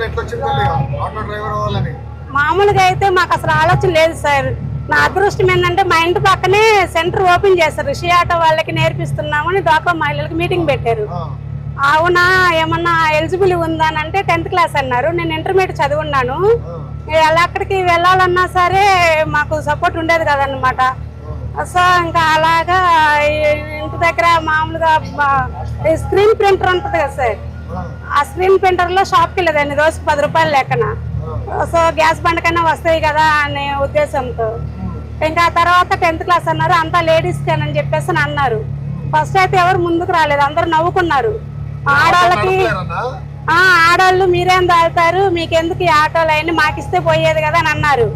ఆలోచన ఎట్లా వచ్చింది తల్లి ఆటో డ్రైవర్ అవ్వాలని? మామూలుగా అయితే మాకు అసలు ఆలోచన లేదు సార్. నా అదృష్టం ఏంటంటే మా ఇంటి పక్కనే సెంటర్ ఓపెన్ చేశారు. షీ ఆటో వాళ్ళకి నేర్పిస్తున్నామని డ్వాక్రా మహిళలకు మీటింగ్ పెట్టారు. అవునా? ఏమన్నా ఎలిజిబుల్ ఉందా అంటే టెన్త్ క్లాస్ అన్నారు. నేను ఇంటర్మీడియట్ చదువున్నాను. ఎలా అక్కడికి వెళ్ళాలన్నా సరే మాకు సపోర్ట్ ఉండేది కదనమాట సో ఇంకా అలాగా ఇంటి దగ్గర మామూలుగా స్క్రీన్ ప్రింటర్ ఉంటుంది కదా సార్. ఆ, స్క్రీన్ ప్రింటర్లో షాప్కి వెళ్ళేదాన్ని. రోజుకి పది రూపాయలు లెక్కన. సో గ్యాస్ బండ్ కన్నా వస్తాయి కదా అనే ఉద్దేశంతో. ఇంకా తర్వాత టెన్త్ క్లాస్ అన్నారు అంతా లేడీస్ అని చెప్పేసి అని అన్నారు. ఫస్ట్ అయితే ఎవరు ముందుకు రాలేదు. అందరూ నవ్వుకున్నారు. ఆడవాళ్ళకి ఆడవాళ్ళు మీరేం తాగుతారు? మీకెందుకు ఈ ఆటోలు? అవన్నీ మాకిస్తే పోయేది కదా అని అన్నారు.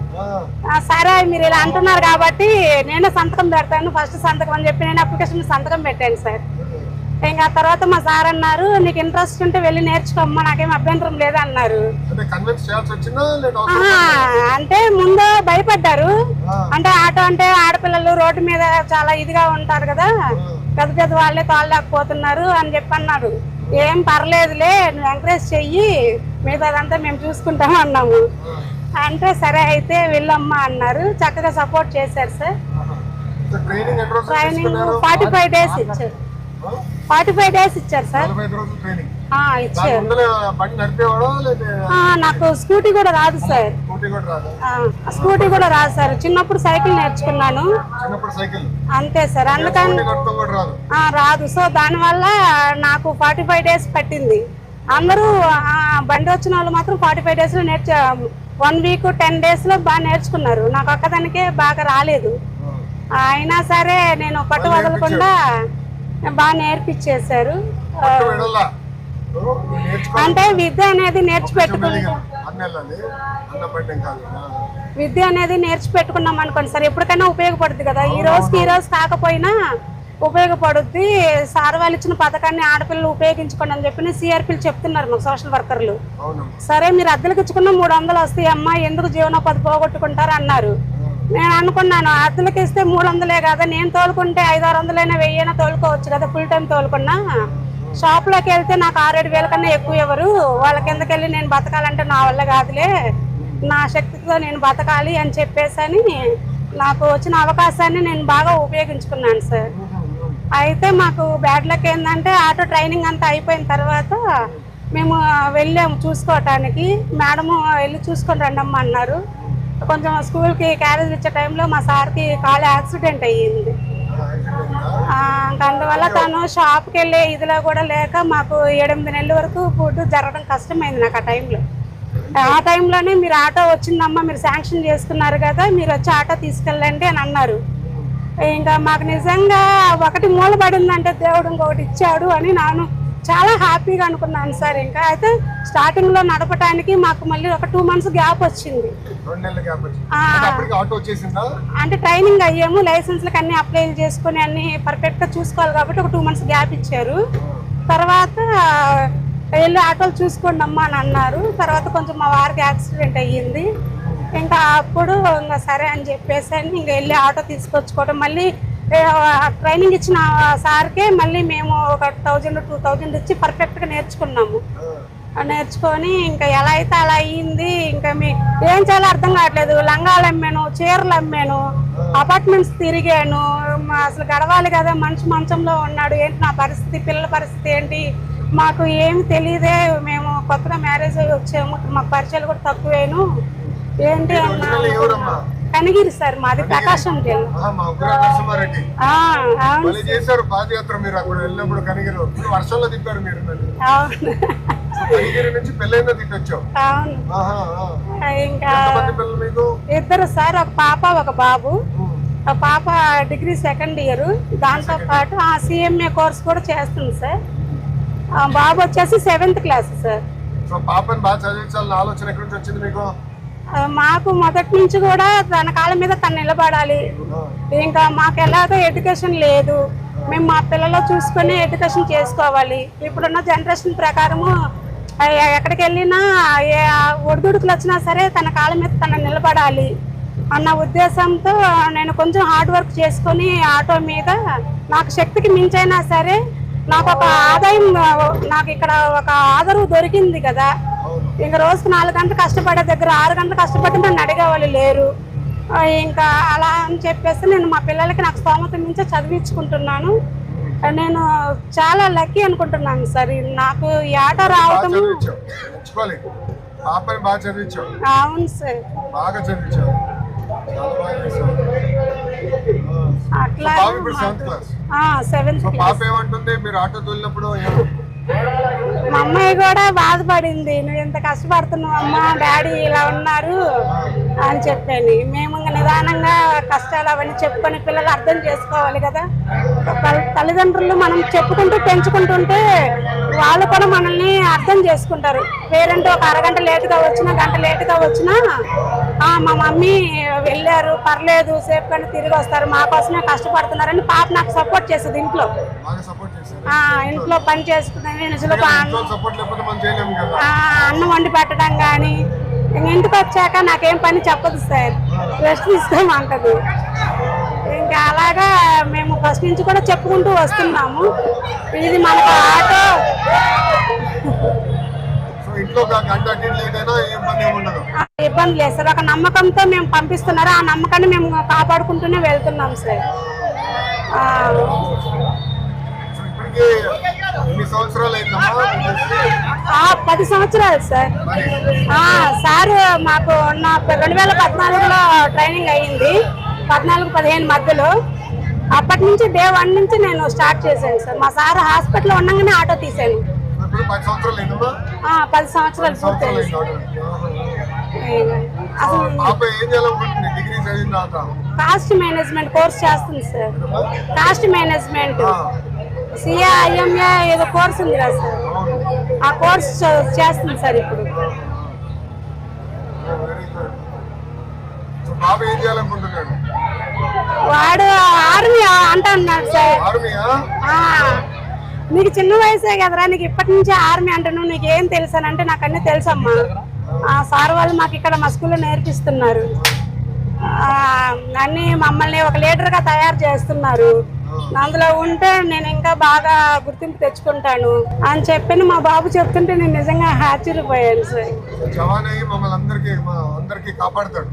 సరే మీరు ఇలా అంటున్నారు కాబట్టి నేనే సంతకం పెడతాను. ఫస్ట్ సంతకం అని చెప్పి నేను అప్లికేషన్ సంతకం పెట్టాను సార్. ఇంకా తర్వాత మా సార్ అన్నారు నీకు ఇంట్రెస్ట్ ఉంటే వెళ్ళి నేర్చుకోమ్మా నాకేం అభ్యంతరం లేదు అన్నారు. అంటే ముందు భయపడ్డారు. అంటే ఆటో అంటే ఆడపిల్లలు రోడ్డు మీద చాలా ఇదిగా ఉంటారు కదా. పెద్ద పెద్ద వాళ్ళే తాళ్ళలేకపోతున్నారు అని చెప్పి అన్నారు ఏం పర్లేదులే నువ్వు ఎంకరేజ్ చెయ్యి మిగతాదంతా మేము చూసుకుంటాం అన్నాము. అంటే సరే అయితే వెళ్ళమ్మా అన్నారు. చక్కగా సపోర్ట్ చేశారు sir. Training forty five days ఇచ్చారు. ఫార్టీ ఫైవ్ డేస్ ఇచ్చారు సార్. నాకు స్కూటీ కూడా రాదు సార్. స్కూటీ కూడా రాదా? సార్. చిన్నప్పుడు సైకిల్ నేర్చుకున్నాను. అంతే సార్. అందుకని రాదు. సో దానివల్ల నాకు ఫార్టీ ఫైవ్ డేస్ పట్టింది. అందరూ బండి వచ్చిన వాళ్ళు మాత్రం ఫార్టీ ఫైవ్ డేస్లో నేర్చ వన్ వీక్ టెన్ డేస్లో బాగా నేర్చుకున్నారు. నాకు ఒక్కదానికే బాగా రాలేదు. అయినా సరే నేను పట్టు వదలకుండా బాగా నేర్పించేశారు అంటే విద్య అనేది ఆ, విద్య అనేది నేర్చిపెట్టుకున్నాం అనుకోండి. సార్ ఎప్పటికైనా ఉపయోగపడుద్ది కదా? ఈ రోజుకి ఈ రోజు కాకపోయినా ఉపయోగపడుద్ది. సార్ వాళ్ళు ఇచ్చిన పథకాన్ని ఆడపిల్లలు ఉపయోగించుకోండి అని చెప్పి సిఆర్పీలు చెప్తున్నారు మాకు సోషల్ వర్కర్లు. సరే మీరు అద్దెలకు ఇచ్చుకున్న మూడు వందలు వస్తాయి అమ్మా ఎందుకు జీవనోపాధి పోగొట్టుకుంటారు అన్నారు. నేను అనుకున్నాను అద్దెలకు ఇస్తే మూడు వందలే కదా నేను తోలుకుంటే ఐదు ఆరు వందలైనా వెయ్యినా తోలుకోవచ్చు కదా ఫుల్ టైం తోలుకున్నా. షాప్లోకి వెళ్తే నాకు ఆరేడు వేల కన్నా ఎక్కువ ఎవరు? వాళ్ళ కిందకి వెళ్ళి నేను బతకాలంటే నా వల్ల కాదులే నా శక్తితో నేను బతకాలి అని చెప్పేసి అని నాకు వచ్చిన అవకాశాన్ని నేను బాగా ఉపయోగించుకున్నాను సార్. అయితే మాకు బ్యాడ్ లక్ ఏంటంటే ఆటో ట్రైనింగ్ అంతా అయిపోయిన తర్వాత మేము వెళ్ళాము చూసుకోవటానికి మేడము వెళ్ళి చూసుకొని రండమ్మా అన్నారు. కొంచెం స్కూల్కి క్యారేజ్ ఇచ్చే టైంలో మా సార్కి కాలు యాక్సిడెంట్ అయ్యింది. అందువల్ల తను షాప్కి వెళ్ళే ఇదిలో కూడా లేక మాకు ఎనిమిది నెలల వరకు ఫుడ్ జరగడం కష్టమైంది నాకు ఆ టైంలో. ఆ టైంలోనే మీరు ఆటో వచ్చిందమ్మా మీరు శాంక్షన్ చేసుకున్నారు కదా మీరు వచ్చి ఆటో తీసుకెళ్ళండి అని అన్నారు. ఇంకా మాకు నిజంగా ఒకటి మూలపడిందంటే దేవుడు ఇంకొకటి ఇచ్చాడు అని నాను చాలా హ్యాపీగా అనుకున్నాను సార్ ఇంకా. అయితే స్టార్టింగ్లో నడపడానికి మాకు మళ్ళీ ఒక టూ మంత్స్ గ్యాప్ వచ్చింది. అంటే ట్రైనింగ్ అయ్యాము లైసెన్స్లకు అన్ని అప్లై చేసుకొని అన్ని పర్ఫెక్ట్గా చూసుకోవాలి కాబట్టి ఒక టూ మంత్స్ గ్యాప్ ఇచ్చారు. తర్వాత వెళ్ళి ఆటోలు చూసుకోండి అమ్మా అని అన్నారు. తర్వాత కొంచెం మా వారికి యాక్సిడెంట్ అయ్యింది. ఇంకా అప్పుడు ఇంకా సరే అని చెప్పేసి అని ఇంక వెళ్ళి ఆటో తీసుకొచ్చుకోవడం మళ్ళీ ట్రైనింగ్ ఇచ్చిన సార్కే మళ్ళీ మేము ఒక థౌజండ్ టూ థౌజండ్ ఇచ్చి పర్ఫెక్ట్గా నేర్చుకున్నాము. నేర్చుకొని ఇంకా ఎలా అయితే అలా అయ్యింది ఇంకా మీ ఏం చేయాలో అర్థం కావట్లేదు. లంగాలు అమ్మాను చీరలు అమ్మాను అపార్ట్మెంట్స్ తిరిగాను. అసలు గడవాలి కదా మనిషి మంచంలో ఉన్నాడు. ఏంటి నా పరిస్థితి పిల్లల పరిస్థితి ఏంటి? మాకు ఏమి తెలియదే. మేము కొత్తగా మ్యారేజ్ వచ్చాము. మాకు పరిచయాలు కూడా తక్కువేను. ఏంటి అన్నా? కనిగిరి సార్ మాది ప్రకాశం జిల్లా. చేశారు పాదయాత్ర మీరు అక్కడ వెళ్ళినప్పుడు వర్షంలో తిప్పారు మీరు కనిగిరి నుంచి పెళ్ళైనా. ఇంకా ఇద్దరు సార్ ఒక పాప ఒక బాబు. ఆ పాప డిగ్రీ సెకండ్ ఇయర్. దాంతో పాటు ఆ సిఎంఏ కోర్స్ కూడా చేస్తుంది సార్. ఆ బాబు వచ్చేసి సెవెంత్ క్లాస్ సార్. సో పాపని బాగా చదివించాలని ఆలోచన ఎక్కడి నుంచి వచ్చింది మీకు? మాకు మొదటి నుంచి కూడా తన కాళ్ళ మీద తను నిలబడాలి. ఇంకా మాకు ఎలాగో ఎడ్యుకేషన్ లేదు. మేము మా పిల్లలు చూసుకొని ఎడ్యుకేషన్ చేసుకోవాలి. ఇప్పుడున్న జనరేషన్ ప్రకారము ఎక్కడికి వెళ్ళినా ఏ ఒడిదుడుకులు వచ్చినా సరే తన కాళ్ళ మీద తను నిలబడాలి అన్న ఉద్దేశంతో నేను కొంచెం హార్డ్ వర్క్ చేసుకొని ఆటో మీద నాకు శక్తికి మించైనా సరే నాకు ఒక ఆదాయం నాకు ఇక్కడ ఒక ఆదరవు దొరికింది కదా. ఇంకా రోజుకు నాలుగు గంటలు కష్టపడే దగ్గర ఆరు గంటలు కష్టపడి నన్ను అడిగేవాళ్ళు లేరు. ఇంకా అలా అని చెప్పేసి నేను మా పిల్లలకి నాకు స్తోమత మించి చదివించుకుంటున్నాను. నేను చాలా లక్కీ అనుకుంటున్నాను సార్. నాకు ఈ ఆట రావటం అవును సార్. అట్లా బాబు ఇప్పుడు సెవెంత్ క్లాస్ సెవెంత్ సో పాప ఏమంటుంది? మీరు ఆటో తోలినప్పుడు అమ్మాయి కూడా బాధపడింది. నువ్వు ఇంత కష్టపడుతున్నావు అమ్మా డాడీ ఇలా ఉన్నారు అని చెప్పాను. మేము ఇంకా నిదానంగా కష్టాలు అవన్నీ చెప్పుకొని పిల్లలు అర్థం చేసుకోవాలి కదా. తల్లిదండ్రులు మనం చెప్పుకుంటూ పెంచుకుంటుంటే వాళ్ళు కూడా మనల్ని అర్థం చేసుకుంటారు. పేరెంట్ ఒక అరగంట లేటుగా వచ్చినా గంట లేటుగా వచ్చినా మా మమ్మీ వెళ్ళారు పర్లేదు సేఫ్ కానీ తిరిగి వస్తారు మా కోసమే కష్టపడుతున్నారని పాప నాకు సపోర్ట్ చేసేది ఇంట్లో. ఇంట్లో పని చేసుకునేది నిజంగా అన్నం వండి పెట్టడం కానీ ఇంటికి వచ్చాక నాకేం పని చెప్పదు సార్. రెస్ట్ తీసుకోమంటది ఇంకా అలాగా మేము ఫస్ట్ నుంచి కూడా చెప్పుకుంటూ వస్తున్నాము. ఇది మనకు ఆటో. ఇంట్లో ఇబ్బంది లేదు సార్. ఒక నమ్మకంతో మేము పంపిస్తున్నారు. ఆ నమ్మకాన్ని మేము కాపాడుకుంటూనే వెళ్తున్నాం సార్. పది సంవత్సరాలు సార్. సార్ మాకు నా రెండు వేల పద్నాలుగులో ట్రైనింగ్ అయ్యింది. పద్నాలుగు పదిహేను మధ్యలో. అప్పటి నుంచి డే వన్ నుంచి నేను స్టార్ట్ చేశాను సార్. మా సార్ హాస్పిటల్లో ఉండగానే ఆటో తీశాను. ఇప్పుడు పది సంవత్సరాలు పూర్తయింది. కాస్ట్ మేనేజ్మెంట్ కోర్స్ చేస్తుంది sir? Cost management. CA IMA ఏదో కోర్స్ ఉంది కదా సార్. ఆ కోర్స్ చేస్తుంది సార్ ఇప్పుడు. వాడు ఆర్మీ అంటున్నాడు సార్. నీకు చిన్న వయసే కదరా నీకు ఇప్పటి నుంచే ఆర్మీ అంటున్నావు నీకు ఏం తెలుసు అని అంటే నాకు అన్నీ తెలుసమ్మా. ఆ సార్ వాళ్ళు మాకు ఇక్కడ మా స్కూల్లో నేర్పిస్తున్నారు. అన్నీ మమ్మల్ని ఒక లీడర్గా తయారు చేస్తున్నారు. అందులో ఉంటే నేను ఇంకా బాగా గుర్తింపు తెచ్చుకుంటాను అని చెప్పి మా బాబు చెప్తుంటే నేను నిజంగా ఆశ్చర్యపోయాను సార్. జవాన్ అయ్యి మమ్మల్ని అందరికి మా అందరికి కాపాడతాడు.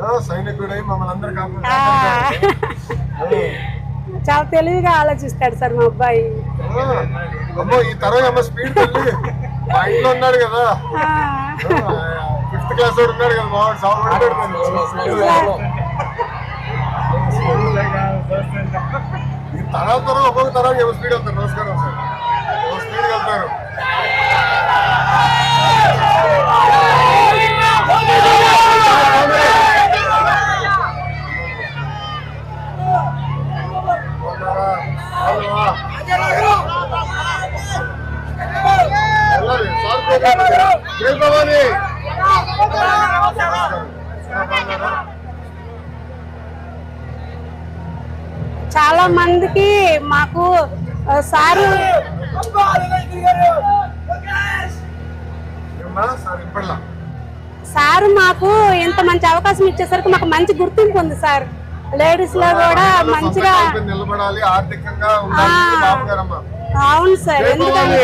ఆ, సైనికుడై మమ్మల్ని అందరు ఆ, కాపాడతాడు చాలా తెలివిగా ఆలోచిస్తాడు సార్ మా అబ్బాయి. అమ్మో ఈ తరం ఏమో స్పీడ్ వెళ్ళి మా ఇంట్లో ఉన్నాడు కదా. ఆ, ఫిఫ్త్ క్లాస్ వాడు ఉన్నాడు కదా సాగు పడతాడు ఈ తరాల తరం ఒక్కొక్క తరం ఏమో స్పీడ్ వెళ్తారు. నమస్కారం సార్. ఏమో స్పీడ్ వెళ్తారు. బాగున్నారా? చాలా మందికి మాకు సారు? సార్ మాకు ఇంత మంచి అవకాశం ఇచ్చేసరికి మాకు మంచి గుర్తింపు ఉంది సార్. లేడీస్లో కూడా మంచిగా అవును సార్ ఎందుకంటే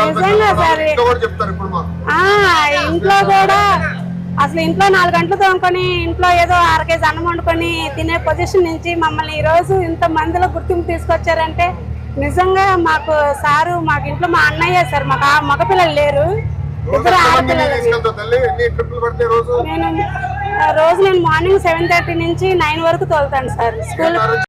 నిజంగా. సార్. ఇంట్లో కూడా అసలు ఇంట్లో నాలుగు గంటలు తోముకొని ఇంట్లో ఏదో అర కేజీ అన్నం వండుకొని తినే పొజిషన్ నుంచి మమ్మల్ని ఈ రోజు ఇంత మందిలో గుర్తింపు తీసుకొచ్చారంటే నిజంగా మాకు సారు మాకు ఇంట్లో మా అన్నయ్య సార్ మాకు ఆ మగపిల్లలు లేరు. రోజు ఇద్దరు ఆడపిల్లలు నేను ఆ, రోజు నేను మార్నింగ్ సెవెన్ థర్టీ నుంచి నైన్ వరకు తోలుతాను సార్. స్కూల్?